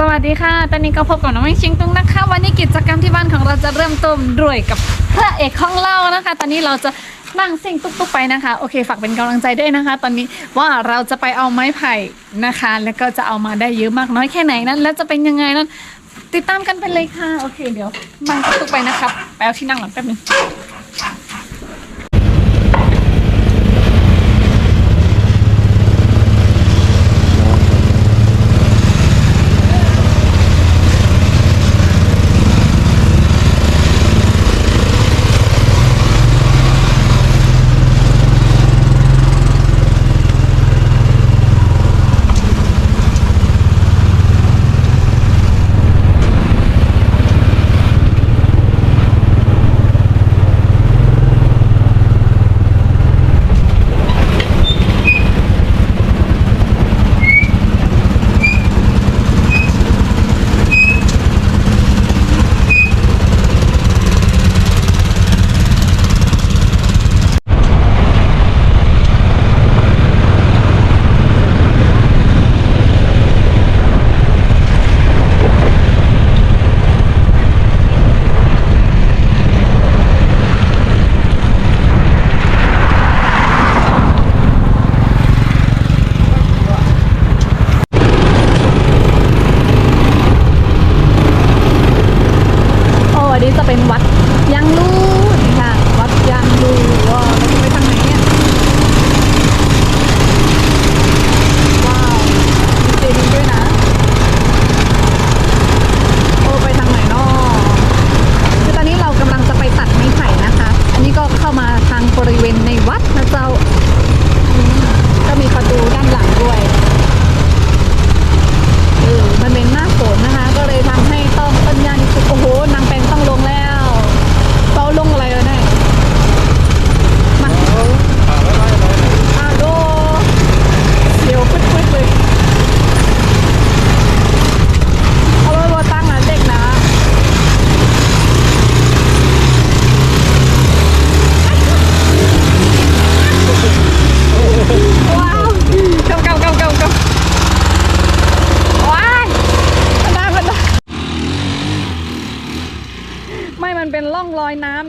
สวัสดีค่ะ ตอนนี้ก็พบกับน้องมิงชิงตุงนะคะ วันนี้กิจกรรมที่บ้านของเราจะเริ่มต้นด้วยกับพระเอกของเรานะคะ ตอนนี้เราจะนั่งซิ่งตุ๊กๆไปนะคะ โอเค ฝากเป็นกำลังใจด้วยนะคะ ตอนนี้ว่าเราจะไปเอาไม้ไผ่นะคะ แล้วก็จะเอามาได้เยอะมากน้อยแค่ไหนนั้น แล้วจะเป็นยังไงนั้น ติดตามกันไปเลยค่ะ โอเค เดี๋ยวนั่งตุ๊กๆไปนะครับ ไปเอาที่นั่งหลังแป๊บนึง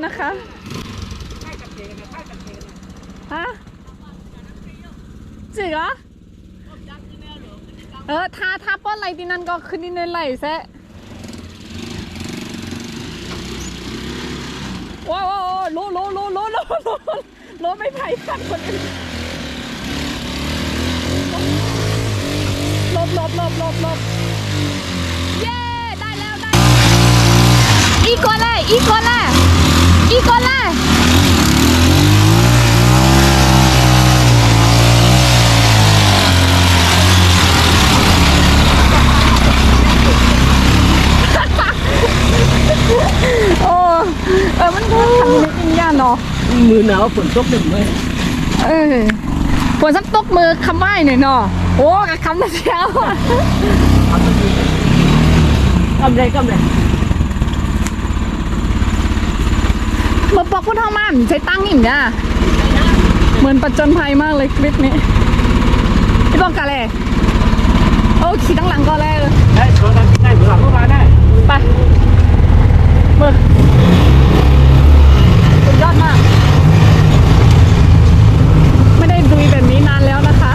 นะคะฮะจริงเหรอเออถ้าถ้าป้อนไหลที่นั่นก็ขึ้นที่นั่นไหลแซะว้าวว้าวโลโลโลโลโลโลโลไม่ไผ่ขันคนอื่นหลบหลบหลบหลบหลบเย้ ได้แล้วได้ อีกคนเลยอีกคนเลย อีกคนเลยโอ้เออมันทำไม่จริงย่าเนาะมือหนาวฝนตกหนึ่งไหมเออฝนสักตกมือคำไม้หน่อยเนาะโอ้กะคำนะเชียวกำไรกำไร มาปอกพูดเท่ามันใช้ตั้งอิ่มจ้าเหมือนประจนภัยมากเลยคลิปนี้พี่บอกกันเลยโอ้ขี่ตั้งหลังก็เลยได้ชนกันได้หลังก็มาได้ไปมือสุดยอดมาก ไม่ได้ดุยแบบนี้นานแล้วนะคะ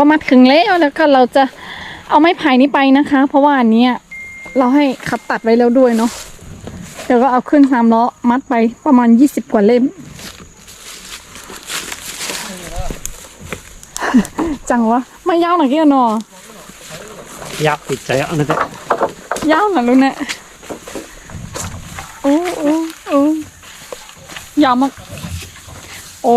ก็มาถึงแล้วแล้วก็เราจะเอาไม้ไผ่นี้ไปนะคะ เพราะว่าอันเนี้ยเราให้ขับตัดไว้แล้วด้วยเนาะเดี๋ยวก็เอาขึ้นสามล้อมัดไปประมาณยี่สิบกว่าเล่ม จังวะไม่ยาวหน่อยกี่นออยากติดใจเอานั่นแหละยาวหน่อยลูกเนี่ยโอ้โอ้โอ้ยาวมากโอ้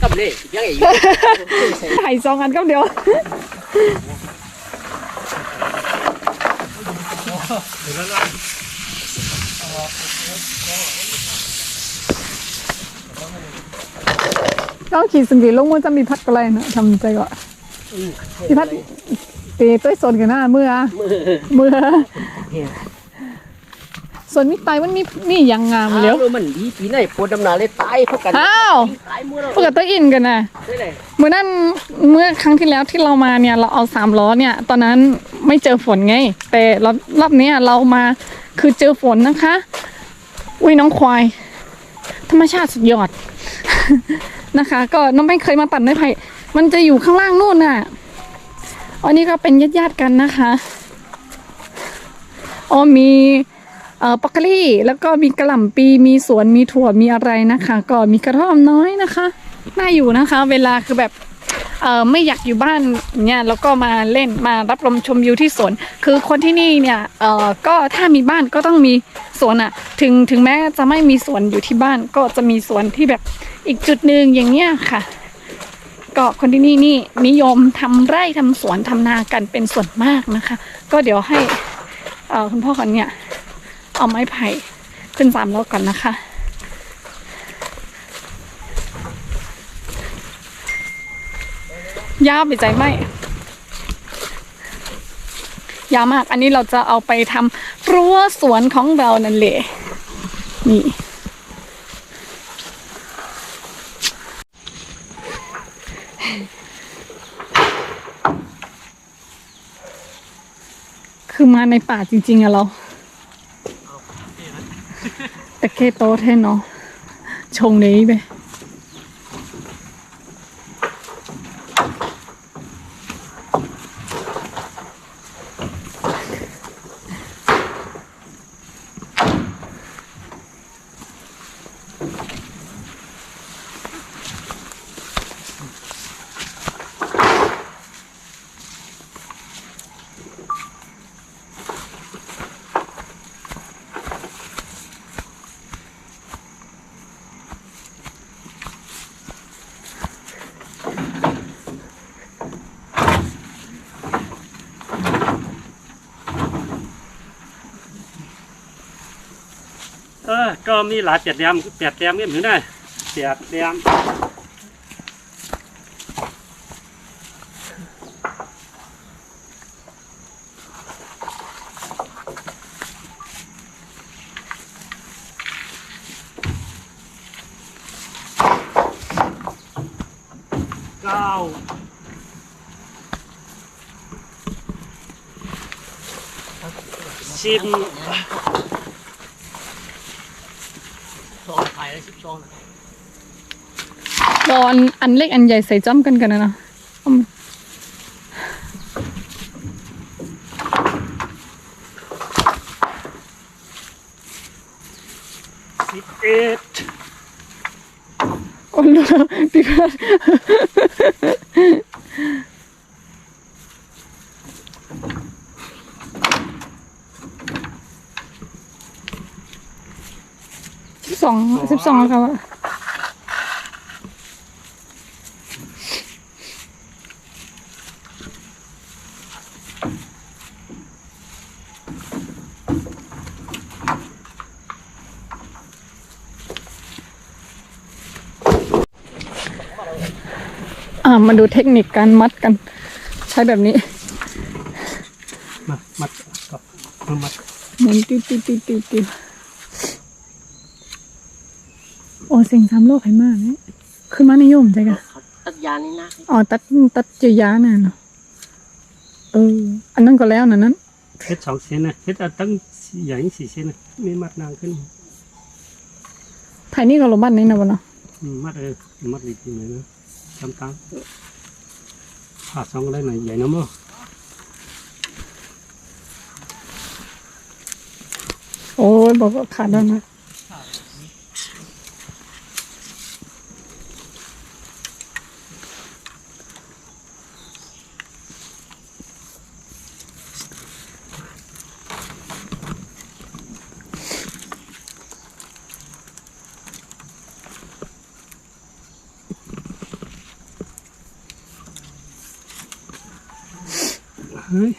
กับ เลยยังไงอยู่ไผ่สองอันก็เดียวก็ขี่สังเกตลงมันจะมีพัดอะไรนะทำใจก่อนมีพัดตีต้วยสนกันหน้าเมื่อเมื่อ ส่วนมีไตมันมีนี่ยังงามเลี้ยวอ้ามันดีปีไหนปวดดำนาเลยตายเพราะกันอ้าวตายมือเราปกติอินกันนะได้เลยเมื่อนั้นเมื่อครั้งที่แล้วที่เรามาเนี่ยเราเอาสามล้อเนี่ย ตอนนั้นไม่เจอฝนไง แต่รอบรอบเนี้ยเรามาคือเจอฝนนะคะ อุ้ยน้องควาย ธรรมชาติสุดยอดนะคะ ก็น้องไม่เคยมาตัดไม้ไผ่มันจะอยู่ข้างล่างนู่นน่ะอันนี้ก็เป็นญาติๆกันนะคะอ๋อมีเอ่อ ปักกะลี่แล้วก็มีกระหล่ำปีมีสวนมีถั่วมีอะไรนะคะ ก็มีกระท่อมน้อยนะคะน่าอยู่นะคะ เวลาคือแบบเออไม่อยากอยู่บ้านเนี่ยแล้วก็มาเล่นมารับลมชมวิวที่สวน คือคนที่นี่เนี่ยเออก็ถ้ามีบ้านก็ต้องมีสวนอะถึงถึงแม้จะไม่มีสวนอยู่ที่บ้านก็จะมีสวนที่แบบอีกจุดหนึ่งอย่างเงี้ยค่ะ ก็คนที่นี่นี่นิยมทำไร่ทำสวนทำนากันเป็นส่วนมากนะคะ ก็เดี๋ยวให้เอ่อคุณพ่อคนเนี่ย เอาไม้ไผ่ขึ้นสามล้อก่อนนะคะ ยาวไปใจไหมยาวมาก อันนี้เราจะเอาไปทำรั้วสวนของเรานั่นแหละนี่คือมาในป่าจริงๆอะเรา แต่เคโตะแท่เนาะชงนี้ไป เออ ก็มีหลายเปียดแยมเปียดแยมก็เหมือนได้เปียดแยมเก้าสิบ สองไผ่แล้วสิบสองนะ รอนอันเล็กอันใหญ่ใส่จ้อมกันกันนะเนาะอามสิบเอ็ดโอ้ลูกพี่เพื่อนสิบสองสิบสองแล้วครับอะ มาดูเทคนิคการมัดกัน ใช้แบบนี้มามัดก็มามัดหมุนติวติวติวติวติวโอ้เสียงสามโลกให้มากเนี่ยขึ้นมานิยมใจกันตัดยานี่นะอ๋อตัดตัดเจียยาน่ะเนาะเออ อันนั้นก็แล้วนะนั้นเฮ็ดสองเส้นนะเฮ็ดเอาตั้งใหญ่สี่เส้นนะไม่มัดนางขึ้นไผ่นี่ก็ลงบ้านนี่นะวะเนาะอืมมัดเออมัดดีจริงเลยนะ จำตังผ่าซองได้หน่อยใหญ่นะมั้งโอ้ยบอกว่าขาดแล้วนะ เฮ้ย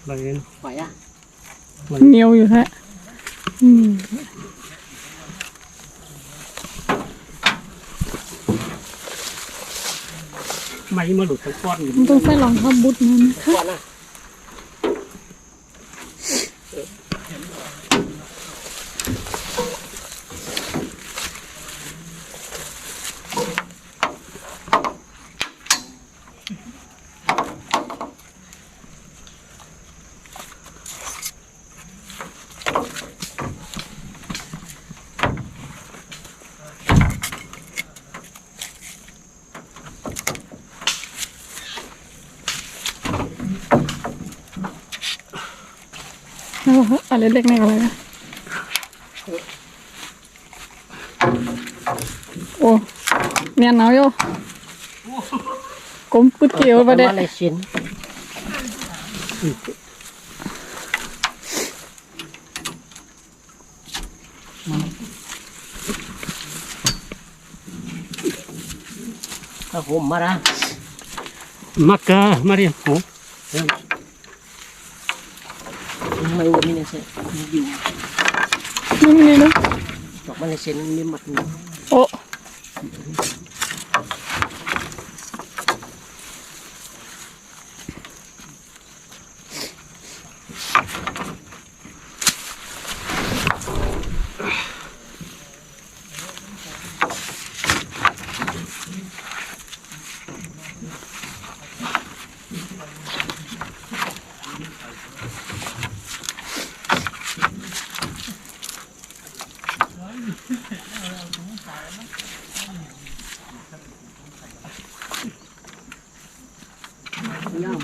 อะไรเนี่ย ไหวอะ เหนียวอยู่แท้อืม ไม่มาหลุดทั้งก้อนอยู่มันต้องใส่รองเท้าบูทนะคะก่อนนะ เโอ้โหอะไรเล็กๆอะไรนะโอ้เนียนหนาวอยู่กลมปุดเกลียวไปเด็มาเลยชิ้นถ้าผมมาละ Maka, Maria. Oh. ไม่วันนี้เนี่ยเสร็จอยู่นี่มันนี่เนาะดอกมาเลยเสร็จมีห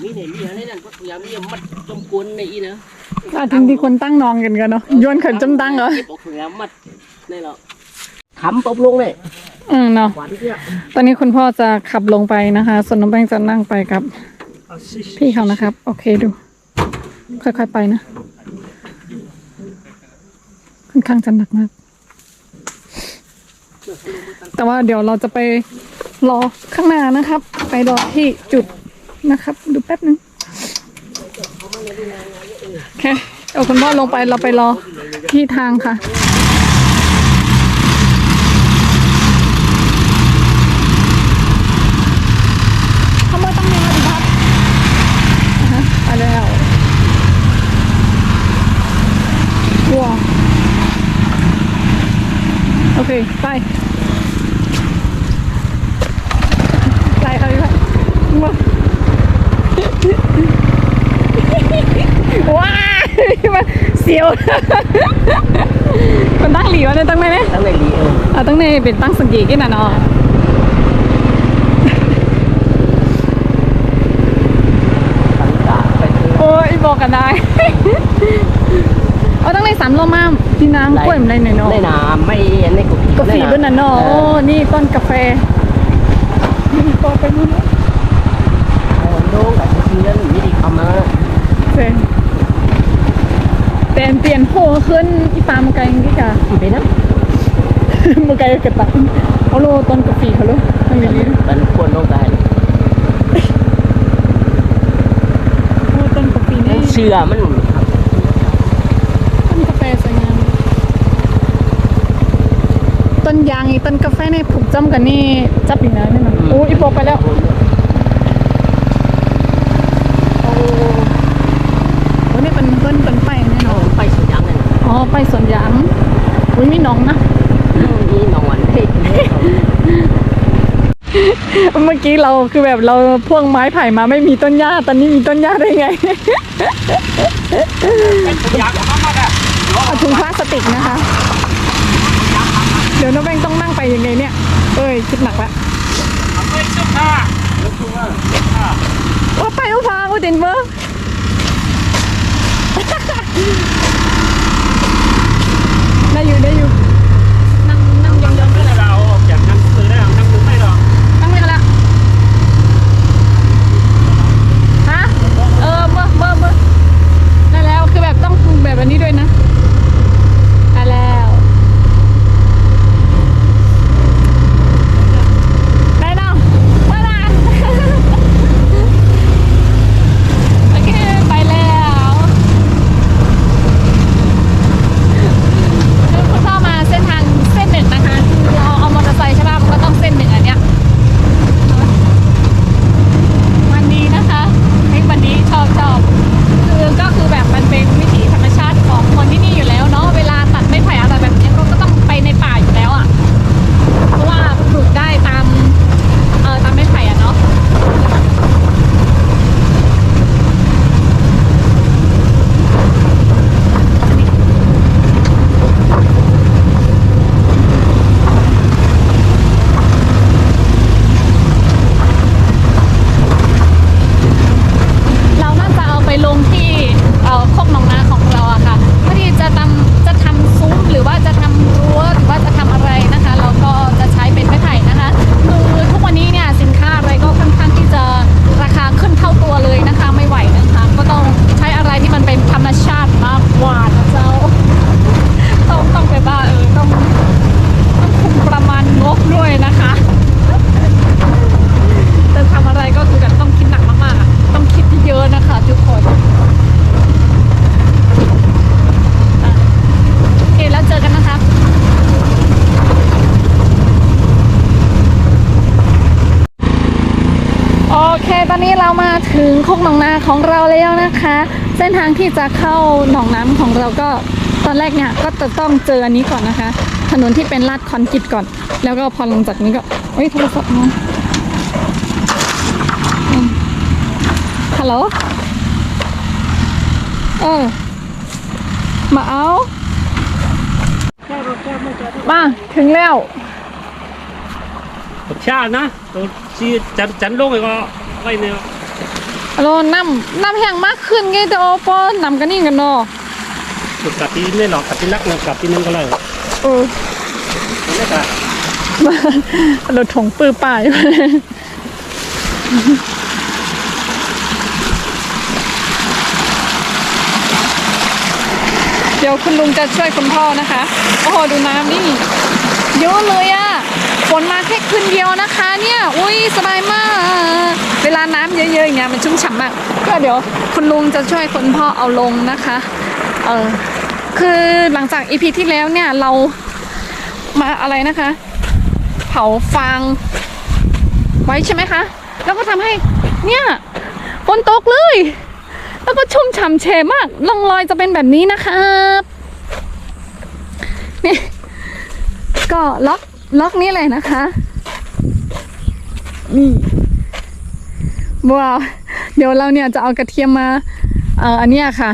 มัดหนึ่งโอ้ยามมีเนี่ยมีอะไรนั่นก็ยามมีมัดจมกวนในอีนะอาถึงที่คนตั้งนองกันกันเนาะโยนเขินจำตั้งเหรอเก็บออกถึงแล้วมัดนี่หรอขำปบลงเลยอืมเนาะหวานเที่ยตอนนี้คุณพ่อจะขับลงไปนะคะ ส่วนน้องแป้งจะนั่งไปกับ พี่เขานะครับ โอเคดู ค่อยๆไปนะค่อนข้างจะหนักมากแต่ว่าเดี๋ยวเราจะไปรอข้างหน้านะครับ ไปรอที่จุด นะครับ ดูแป๊บนึงโอเคเอาคุณพ่อลงไปเราไปรอที่ทางค่ะเขาไม่ต้องมีปฏิบัตินะฮะไปแล้วว้าโอเค ไปไปค่ะพี่พัดว้า วว้าวมาเสียวมันตั้งหลีวะเนี่ยตั้งไหนเนี่ยตั้งในลีเอออะตั้งในเป็นตั้งสังเกตกันนะเนาะตั้งตาไปเถอะโอ้ยบอกกันได้เอาตั้งในสามโลมาที่น้ำกล้วยมันได้หน่อยเนาะในน้ำไม่ในกาแฟกาแฟบนนั้นเนาะโอ้นี่ต้นกาแฟนี่ก็ไปนู่นแล้วโน้งกับ ซีนั้นมีดีคำมาเซ็นแต่เปลี่ยนโหขึ้นอีปลามาไกลอย่างนี้กะไปนะมาไกลกระตักเอาโลต้นกาแฟเขาเลยทำอย่างนี้เป็นคนโน้งได้โอ้ต้นกาแฟนี่เชื่อมันต้นกาแฟสวยงามต้นยางอีกต้นกาแฟในผูกจ้ำกันนี่จับอีกนะนี่มันโอ้อีโปไปแล้ว โอ้โหนี่เป็นเบิ้นเป็นไปแน่นอน ไปสุดยังเลย อ๋อ ไปสวนยางอุ้ยมีน้องนะนี่นอนเด็กเมื่อกี้เราคือแบบเราพ่วงไม้ไผ่มาไม่มีต้นหญ้า ตอนนี้มีต้นหญ้าได้ไงเอาถุงพลาสติกนะคะ เดี๋ยวน้องแบงต้องนั่งไปยังไงเนี่ย เอ้ยคิดหนักละว่าไปว่าพาว่าเดนเวอร์ ได้อยู่ได้อยู่ นั่งนั่งยองๆ ไม่ได้เราออกจากนั้นซื้อได้นั่งดูไม่หรอก ตั้งไว้กันละฮะ เออเมื่อเมื่อเมื่อได้แล้ว คือแบบต้องแบบอันนี้ด้วยนะ ได้แล้ว ได้แล้วมาละ โอเค ไปแล้วคุณพ่อมา ของเราแล้วนะคะ เส้นทางที่จะเข้าหนองน้ำของเราก็ตอนแรกเนี่ยก็จะต้องเจออันนี้ก่อนนะคะ ถนนที่เป็นลาดคอนกรีตก่อน แล้วก็พอลงจากนี้ก็เฮ้ยโทรศัพท์น้องอืมฮัลโหลเออมาเอามาถึงแล้วรสชาตินะตัวที่จันจันลงไปก็ไว้เนี่ย โลน้ำน้ำแห้งมากขึ้นไงแต่โอปอนำกันนี่กันเนาะกับที่ไม่หรอกกับที่รักนะกับที่นั่นก็เลยเออนี่ก็รถถงปื้อป่ายเดี๋ยวคุณลุงจะช่วยคุณพ่อนะคะ โอ้โหดูน้ำนี่เยอะเลยอะฝนมาแค่คืนเดียวนะคะ เนี่ย อุ้ยสบายมากเวลาน้ำเย อะอย่างเงี้ยมันชุ่มฉ่ำมาก ก็เดี๋ยวคุณลุงจะช่วยคุณพ่อเอาลงนะคะเออคือหลังจากอีพีที่แล้วเนี่ยเรามาอะไรนะคะ เผาฟางไว้ใช่ไหมคะ แล้วก็ทำให้เนี่ยฝนตกเลย แล้วก็ชุ่มฉ่ำเชมากร่องรอยจะเป็นแบบนี้นะครับนี่ก็ล็อกล็อกนี้เลยนะคะนี่ ว้าวเดี๋ยวเราเนี่ยจะเอากระเทียมมาเอ่ออันเนี้ยค่ะ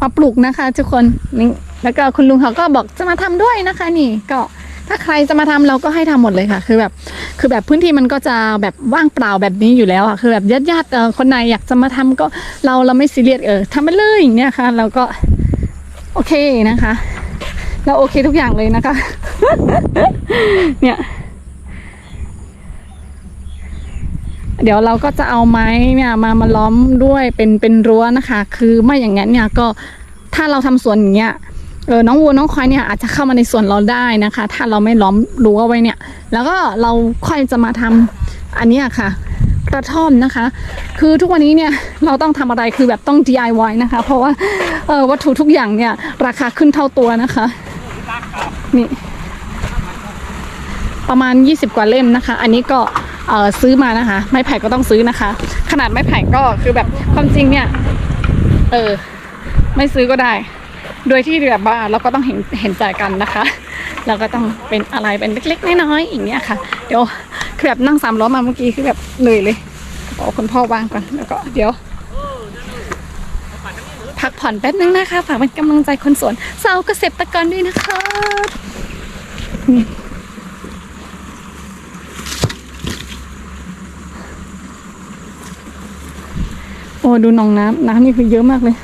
มาปลูกนะคะ ทุกคนนี่แล้วก็คุณลุงเขาก็บอกจะมาทำด้วยนะคะ นี่ก็ถ้าใครจะมาทำเราก็ให้ทำหมดเลยค่ะ คือแบบ คือแบบพื้นที่มันก็จะแบบว่างเปล่าแบบนี้อยู่แล้วอะคือแบบญาติญาติคนไหนอยากจะมาทำก็เราเราไม่ซีเรียสเออทำไปเลยอย่างเนี้ยค่ะ เราก็โอเคนะคะ เราโอเคทุกอย่างเลยนะคะ เนี่ย เดี๋ยวเราก็จะเอาไม้เนี่ยมามาล้อมด้วยเป็นเป็นรั้วนะคะ คือไม่อย่างนั้นเนี่ยก็ถ้าเราทำสวนอย่างเงี้ยเออน้องวัวน้องควายเนี่ยอาจจะเข้ามาในสวนเราได้นะคะ ถ้าเราไม่ล้อมรั้วไว้เนี่ย แล้วก็เราค่อยจะมาทำอันนี้ค่ะกระท่อมนะคะ คือทุกวันนี้เนี่ยเราต้องทำอะไรคือแบบต้อง DIY นะคะ เพราะว่าเออวัตถุทุกอย่างเนี่ยราคาขึ้นเท่าตัวนะคะนี่ ประมาณ 20 กว่าเล่มนะคะ อันนี้ก็ซื้อมานะคะ ไม้ไผ่ก็ต้องซื้อนะคะ ขนาดไม้ไผ่ก็คือแบบความจริงเนี่ย เออ ไม่ซื้อก็ได้ โดยที่แบบว่าเราก็ต้องเห็นเห็นใจกันนะคะเราก็ต้องเป็นอะไรเป็นเล็กๆน้อยๆอย่างเงี้ยค่ะ เดี๋ยวคือแบบนั่งสามล้อมาเมื่อกี้คือแบบเหนื่อยเลยขอคุณพ่อวางก่อนแล้วก็เดี๋ยวพักผ่อนแป๊บนึงนะคะ ฝากเป็นกำลังใจคนสวนสาวเกษตรกรด้วยนะคะ โอ้ดูหนองน้ำน้ำนี่คือเยอะมากเลย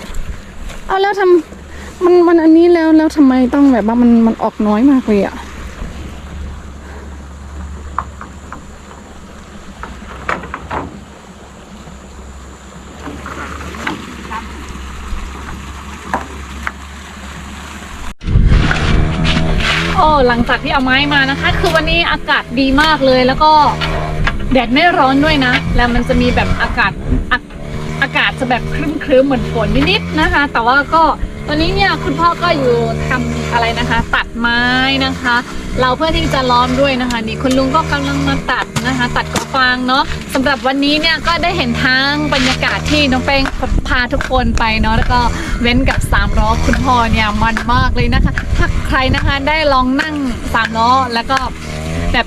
เอาแล้วทำมันมันอันนี้แล้วแล้วทำไมต้องแบบว่ามันมันออกน้อยมากเลยอะโอ้หลังจากที่เอาไม้มานะคะ คือวันนี้อากาศดีมากเลยแล้วก็แดดไม่ร้อนด้วยนะ แล้วมันจะมีแบบอากาศ อากาศจะแบบครึ้มๆเหมือนฝนนิดๆนะคะ แต่ว่าก็ตอนนี้เนี่ยคุณพ่อก็อยู่ทำอะไรนะคะ ตัดไม้นะคะ เราเพื่อที่จะล้อมด้วยนะคะ นี่คุณลุงก็กำลังมาตัดนะคะ ตัดกระฟางเนาะสำหรับวันนี้เนี่ยก็ได้เห็นทั้งบรรยากาศที่น้องแป้งพาทุกคนไปเนาะแล้วก็เว้นกับสามล้อคุณพ่อเนี่ยมันมากเลยนะคะ ถ้าใครนะคะได้ลองนั่งสามล้อแล้วก็แบบ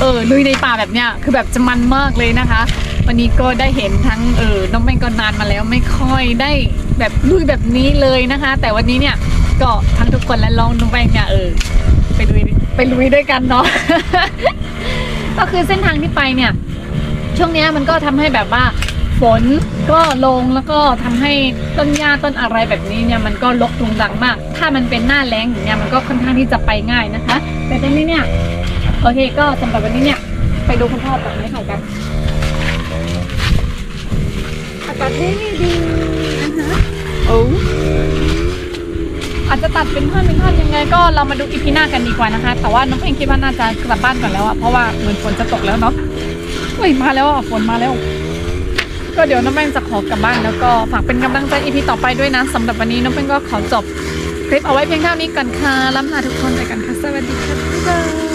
เออลุยในป่าแบบเนี้ยคือแบบจะมันมากเลยนะคะ วันนี้ก็ได้เห็นทั้งเออน้องแป้งก็นานมาแล้วไม่ค่อยได้แบบลุยแบบนี้เลยนะคะ แต่วันนี้เนี่ยก็ทั้งทุกคนและลองน้องแป้งเนี่ยเออไปลุยไปลุยด้วยกันเนาะก็คือเส้นทางที่ไปเนี่ย ช่วงนี้มันก็ทำให้แบบว่าฝนก็ลงแล้วก็ทำให้ต้นหญ้าต้นอะไรแบบนี้เนี่ยมันก็รกรุงรังมาก ถ้ามันเป็นหน้าแล้งอย่างเงี้ยมันก็ค่อนข้างที่จะไปง่ายนะคะ แต่ตอนนี้เนี่ยโอเคก็สำหรับวันนี้เนี่ยไปดูคุณพ่อตัดไม้ไผ่กัน อากาศดีดีนะคะโอ้อาจจะตัดเป็นท่อนเป็นท่อนยังไง ก็เรามาดูอีพีหน้ากันดีกว่านะคะ แต่ว่าน้องเพลงคิดว่าน่าจะกลับบ้านก่อนแล้วอะเพราะว่าเหมือนฝนจะตกแล้วเนาะเฮ้ยมาแล้วอะฝนมาแล้ว ก็เดี๋ยวน้องแป้งจะขอกลับบ้านแล้วก็ฝากเป็นกำลังใจอีพีต่อไปด้วยนะสำหรับวันนี้น้องแป้งก็ขอจบคลิปเอาไว้เพียงเท่านี้ก่อนค่ะล้ำลาทุกคนไปกันค่ะสวัสดีค่ะบ๊ายบาย